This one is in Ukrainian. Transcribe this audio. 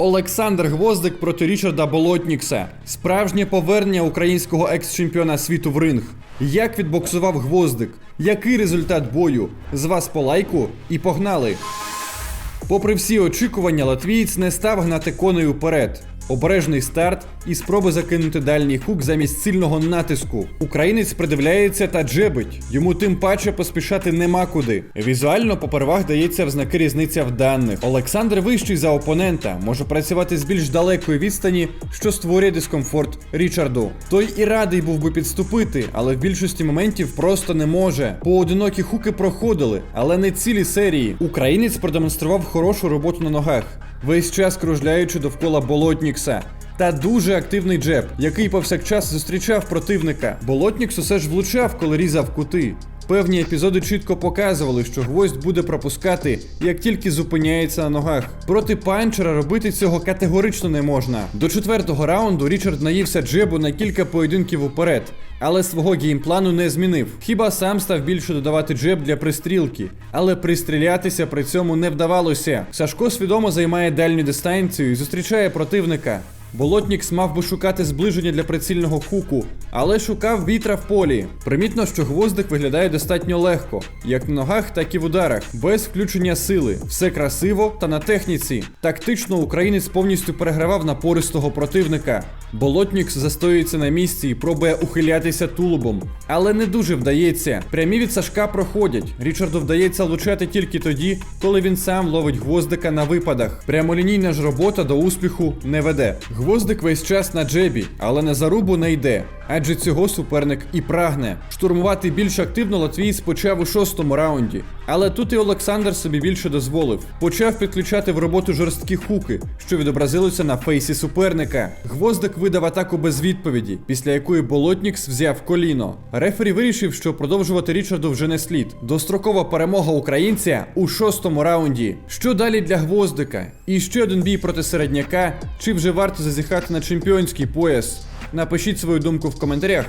Олександр Гвоздик проти Річарда Болотнікса. Справжнє повернення українського екс-чемпіона світу в ринг. Як відбоксував Гвоздик? Який результат бою? З вас по лайку і погнали! Попри всі очікування, латвієць не став гнати конею вперед. Обережний старт і спроби закинути дальній хук замість сильного натиску. Українець придивляється та джебить. Йому тим паче поспішати нема куди. Візуально попервах дається в знаки різниця в даних. Олександр вищий за опонента, може працювати з більш далекої відстані, що створює дискомфорт Річарду. Той і радий був би підступити, але в більшості моментів просто не може. Поодинокі хуки проходили, але не цілі серії. Українець продемонстрував хорошу роботу на ногах весь час кружляючи довкола Болотнікса. Та дуже активний джеб, який повсякчас зустрічав противника. Болотнікс усе ж влучав, коли різав кути. Певні епізоди чітко показували, що гвоздь буде пропускати, як тільки зупиняється на ногах. Проти панчера робити цього категорично не можна. До четвертого раунду Річард наївся джебу на кілька поєдинків уперед, але свого геймплану не змінив. Хіба сам став більше додавати джеб для пристрілки, але пристрілятися при цьому не вдавалося. Сашко свідомо займає дальню дистанцію і зустрічає противника. Болотнікс мав би шукати зближення для прицільного хуку, але шукав вітра в полі. Примітно, що гвоздик виглядає достатньо легко, як на ногах, так і в ударах, без включення сили. Все красиво та на техніці. Тактично українець повністю перегравав напористого противника. Болотнікс застоюється на місці і пробує ухилятися тулубом, але не дуже вдається. Прямі від Сашка проходять. Річарду вдається влучати тільки тоді, коли він сам ловить гвоздика на випадах. Прямолінійна ж робота до успіху не веде. Гвоздик весь час на джебі, але на зарубу не йде. Адже цього суперник і прагне. Штурмувати більш активно латвієць почав у шостому раунді. Але тут і Олександр собі більше дозволив. Почав підключати в роботу жорсткі хуки, що відобразилося на фейсі суперника. Гвоздик видав атаку без відповіді, після якої Болотнікс взяв коліно. Рефері вирішив, що продовжувати Річарду вже не слід. Дострокова перемога українця у шостому раунді. Що далі для гвоздика? І ще один бій проти середняка. Чи вже варто зазіхати на чемпіонський пояс? Напишіть свою думку в коментарях.